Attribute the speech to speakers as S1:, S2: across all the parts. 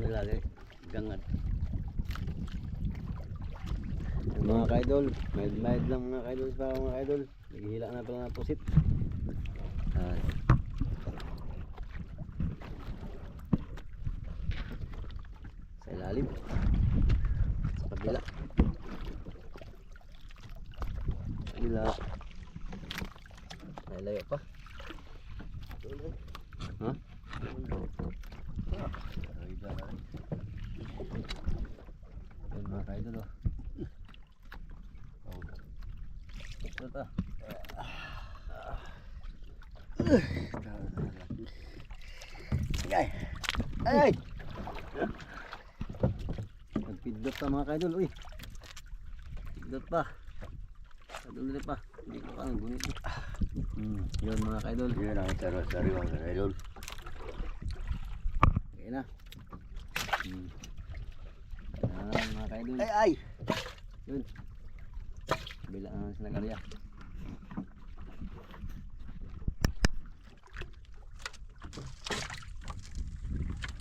S1: nila eh. Gangad.
S2: Yung mga kaidol, mild-mild lang mga kaidol sa mga kaidol. Naghihila na pala ng pusit.
S1: Ah,
S2: Sa ilalim. Sa kabila. Kabila. May layo pa. Kaidol oh. Ta. Ay! Ay! Nagpindot pa mga kaidol, uy. Pindot pa. Kaidol nila pa. Hindi ko kang gunit. Hmm, yun mga kaidol.
S1: Yun ang sariwa-sariwa mga idol.
S2: Okay na. Hmm. Yan mga kaidol.
S1: Ay, ay!
S2: Yun. Bila na sila karya.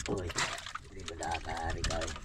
S1: Uy, hindi ba nakakaari ka eh.